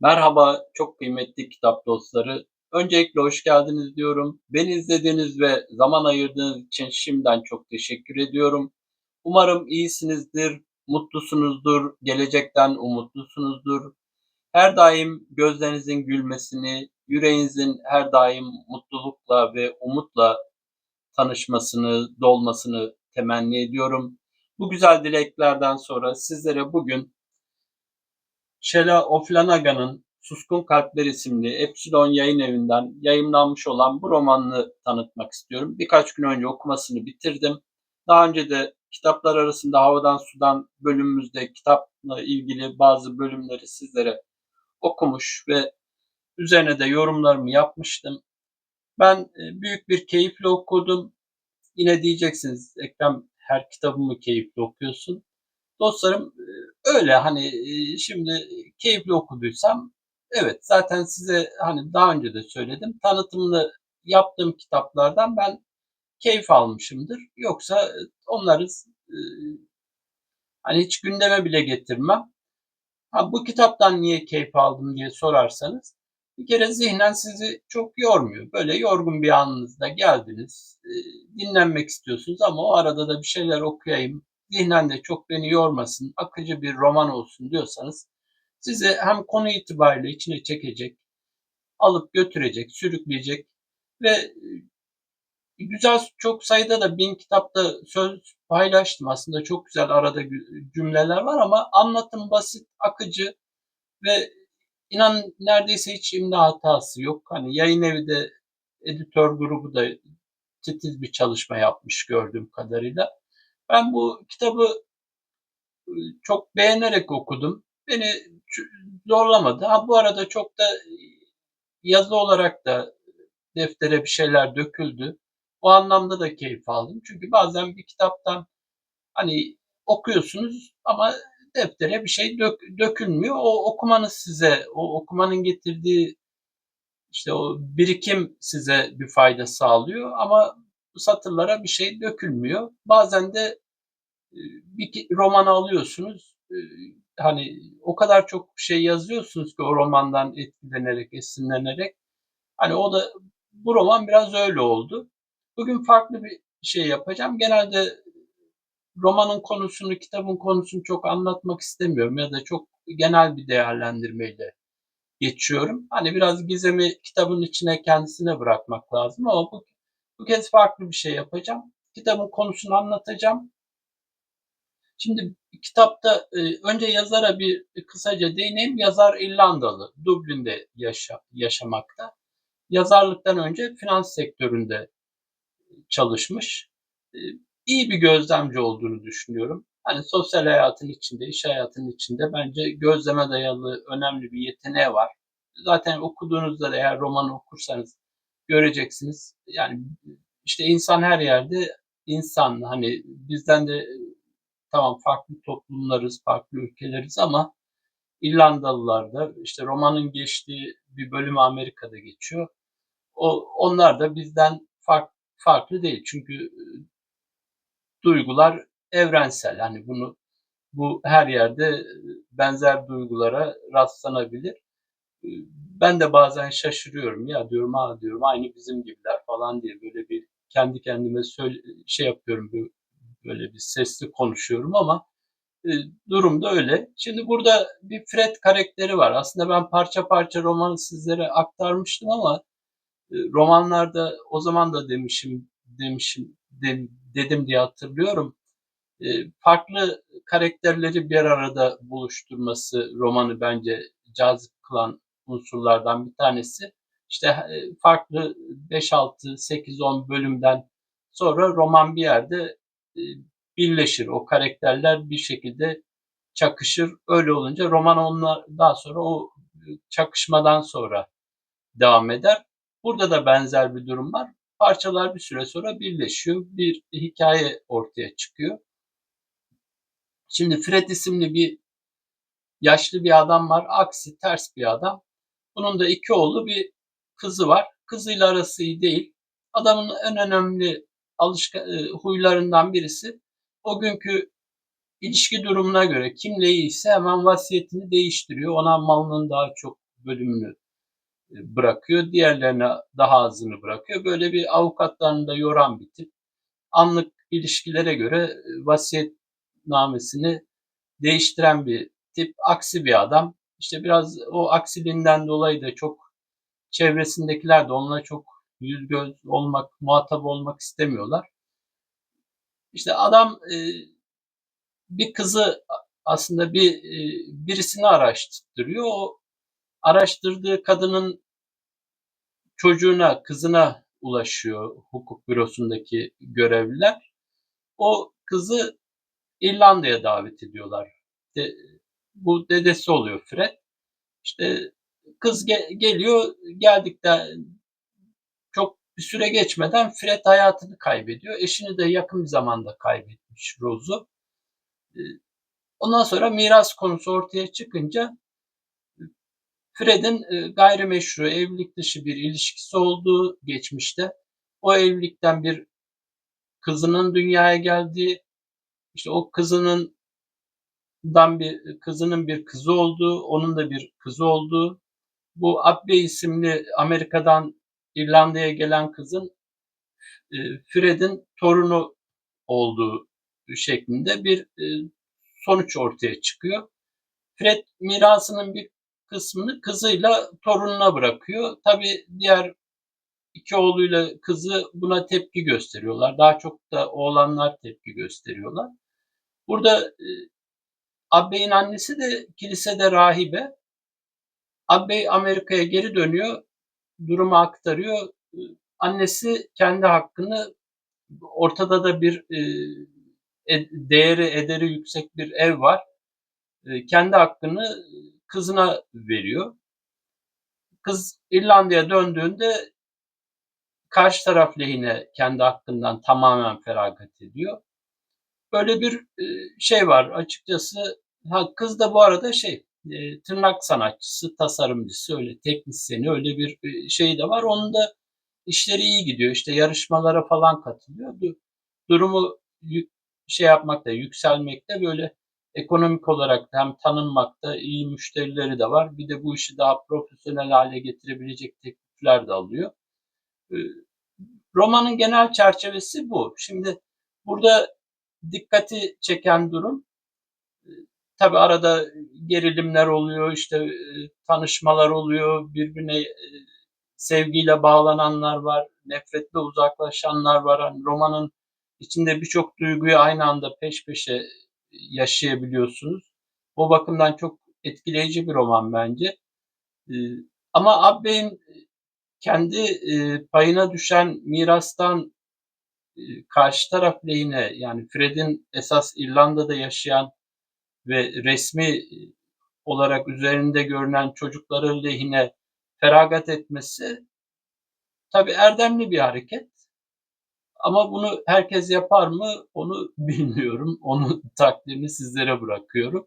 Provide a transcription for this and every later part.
Merhaba, çok kıymetli kitap dostları. Öncelikle hoş geldiniz diyorum. Beni izlediğiniz ve zaman ayırdığınız için şimdiden çok teşekkür ediyorum. Umarım iyisinizdir, mutlusunuzdur, gelecekten umutlusunuzdur. Her daim gözlerinizin gülmesini, yüreğinizin her daim mutlulukla ve umutla tanışmasını, dolmasını temenni ediyorum. Bu güzel dileklerden sonra sizlere bugün Sheila O'Flanaga'nın Suskun Kalpler isimli Epsilon Yayın Evi'nden yayımlanmış olan bu romanını tanıtmak istiyorum. Birkaç gün önce okumasını bitirdim. Daha önce de kitaplar arasında Havadan Sudan bölümümüzde kitapla ilgili bazı bölümleri sizlere okumuş ve üzerine de yorumlarımı yapmıştım. Ben e, büyük bir keyifle okudum. Yine diyeceksiniz Ekrem her kitabımı keyifli okuyorsun. Dostlarım e, öyle hani e, şimdi keyifli okuduysam evet zaten size hani daha önce de söyledim tanıtımını yaptığım kitaplardan ben keyif almışımdır. Yoksa e, onları hani hiç gündeme bile getirmem. Ha, bu kitaptan niye keyif aldım diye sorarsanız bir kere zihnen sizi çok yormuyor. Böyle yorgun bir anınızda geldiniz, dinlenmek istiyorsunuz ama o arada da bir şeyler okuyayım, zihnen de çok beni yormasın, akıcı bir roman olsun diyorsanız sizi hem konu itibariyle içine çekecek, alıp götürecek, sürükleyecek ve e, güzel çok sayıda da bin kitapta söz paylaştım. Aslında çok güzel arada cümleler var ama anlatım basit, akıcı ve inan neredeyse hiç imla hatası yok. Hani yayın evi de editör grubu da titiz bir çalışma yapmış gördüğüm kadarıyla. Ben bu kitabı e, çok beğenerek okudum. Beni zorlamadı. Ha bu arada çok da yazı olarak da deftere bir şeyler döküldü. O anlamda da keyif aldım. Çünkü bazen bir kitaptan hani okuyorsunuz ama deftere bir şey dök, dökülmüyor. O okumanız size, o okumanın getirdiği işte o birikim size bir fayda sağlıyor ama satırlara bir şey dökülmüyor. Bazen de bir roman alıyorsunuz. Hani o kadar çok şey yazıyorsunuz ki o romandan etkilenerek, esinlenerek. Hani o da bu roman biraz öyle oldu. Bugün farklı bir şey yapacağım. Genelde romanın konusunu, kitabın konusunu çok anlatmak istemiyorum ya da çok genel bir değerlendirmeyle geçiyorum. Hani biraz gizemi kitabın içine kendisine bırakmak lazım ama bu, bu kez farklı bir şey yapacağım. Kitabın konusunu anlatacağım. Şimdi kitapta e, önce yazara bir kısaca değineyim. Yazar İrlandalı, Dublin'de yaşa, yaşamakta. Yazarlıktan önce finans sektöründe çalışmış. E, iyi bir gözlemci olduğunu düşünüyorum. Hani sosyal hayatın içinde, iş hayatının içinde bence gözleme dayalı önemli bir yeteneği var. Zaten okuduğunuzda da eğer romanı okursanız göreceksiniz. Yani işte insan her yerde insan hani bizden de tamam farklı toplumlarız, farklı ülkeleriz ama İrlandalılar da işte romanın geçtiği bir bölüm Amerika'da geçiyor. O, onlar da bizden fark, farklı değil. Çünkü duygular evrensel. Hani bunu bu her yerde e, benzer duygulara rastlanabilir. Ben de bazen şaşırıyorum ya diyorum ha diyorum aynı bizim gibiler falan diye böyle bir kendi kendime söyle, şey yapıyorum böyle bir sesli konuşuyorum ama e, durum da öyle. Şimdi burada bir Fred karakteri var. Aslında ben parça parça romanı sizlere aktarmıştım ama e, romanlarda o zaman da demişim demişim de, dedim diye hatırlıyorum. E, farklı karakterleri bir arada buluşturması romanı bence cazip kılan unsurlardan bir tanesi. İşte e, farklı 5 6 8 10 bölümden sonra roman bir yerde e, birleşir. O karakterler bir şekilde çakışır. Öyle olunca roman onlar daha sonra o çakışmadan sonra devam eder. Burada da benzer bir durum var. Parçalar bir süre sonra birleşiyor. Bir hikaye ortaya çıkıyor. Şimdi Fred isimli bir yaşlı bir adam var. Aksi ters bir adam. Bunun da iki oğlu bir kızı var. Kızıyla arası iyi değil. Adamın en önemli alışka, e, huylarından birisi o günkü ilişki durumuna göre kim iyiyse hemen vasiyetini değiştiriyor. Ona malının daha çok bölümünü e, bırakıyor. Diğerlerine daha azını bırakıyor. Böyle bir avukatlarını da yoran bir tip. Anlık ilişkilere göre e, vasiyetnamesini değiştiren bir tip. Aksi bir adam. İşte biraz o aksiliğinden dolayı da çok çevresindekiler de onunla çok yüz göz olmak, muhatap olmak istemiyorlar. İşte adam e, bir kızı aslında bir e, birisini araştırıyor. O araştırdığı kadının çocuğuna, kızına ulaşıyor hukuk bürosundaki görevliler. O kızı İrlanda'ya davet ediyorlar. De, bu dedesi oluyor Fred. İşte kız ge- geliyor, geldikten çok bir süre geçmeden Fred hayatını kaybediyor. Eşini de yakın bir zamanda kaybetmiş Rose'u. Ondan sonra miras konusu ortaya çıkınca Fred'in e, gayrimeşru evlilik dışı bir ilişkisi olduğu geçmişte o evlilikten bir kızının dünyaya geldiği işte o kızının dan bir kızının bir kızı olduğu, onun da bir kızı olduğu, bu Abbe isimli Amerika'dan İrlanda'ya gelen kızın e, Fred'in torunu olduğu şeklinde bir e, sonuç ortaya çıkıyor. Fred mirasının bir kısmını kızıyla torununa bırakıyor. Tabii diğer iki oğluyla kızı buna tepki gösteriyorlar. Daha çok da oğlanlar tepki gösteriyorlar. Burada e, Abbey'in annesi de kilisede rahibe. Abbey Amerika'ya geri dönüyor. Durumu aktarıyor. E, annesi kendi hakkını ortada da bir e, değeri ederi yüksek bir ev var. E, kendi hakkını kızına veriyor. Kız İrlanda'ya döndüğünde karşı taraf lehine kendi hakkından tamamen feragat ediyor. Böyle bir e, şey var açıkçası. Ha, kız da bu arada şey e, tırnak sanatçısı, tasarımcısı, öyle teknisyeni öyle bir şey de var. Onun da işleri iyi gidiyor. İşte yarışmalara falan katılıyor. Durumu şey yapmakta, yükselmekte böyle ekonomik olarak da hem tanınmakta iyi müşterileri de var. Bir de bu işi daha profesyonel hale getirebilecek teklifler de alıyor. Romanın genel çerçevesi bu. Şimdi burada dikkati çeken durum tabi arada gerilimler oluyor, işte tanışmalar oluyor, birbirine sevgiyle bağlananlar var, nefretle uzaklaşanlar var. Yani romanın içinde birçok duyguyu aynı anda peş peşe yaşayabiliyorsunuz. O bakımdan çok etkileyici bir roman bence. Ama Abbey'in kendi payına düşen mirastan karşı taraf lehine yani Fred'in esas İrlanda'da yaşayan ve resmi olarak üzerinde görünen çocukları lehine feragat etmesi tabi erdemli bir hareket. Ama bunu herkes yapar mı onu bilmiyorum. Onu takdirini sizlere bırakıyorum.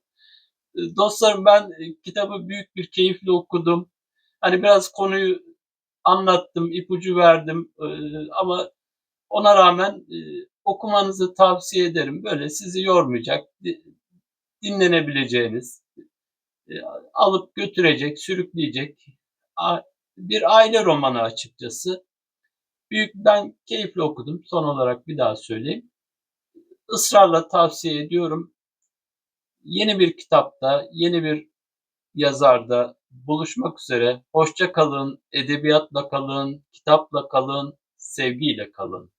Dostlarım ben kitabı büyük bir keyifle okudum. Hani biraz konuyu anlattım, ipucu verdim ama ona rağmen e, okumanızı tavsiye ederim. Böyle sizi yormayacak, dinlenebileceğiniz, e, alıp götürecek, sürükleyecek bir aile romanı açıkçası. Büyük ben keyifle okudum. Son olarak bir daha söyleyeyim. Israrla tavsiye ediyorum. Yeni bir kitapta, yeni bir yazarda buluşmak üzere. Hoşça kalın, edebiyatla kalın, kitapla kalın, sevgiyle kalın.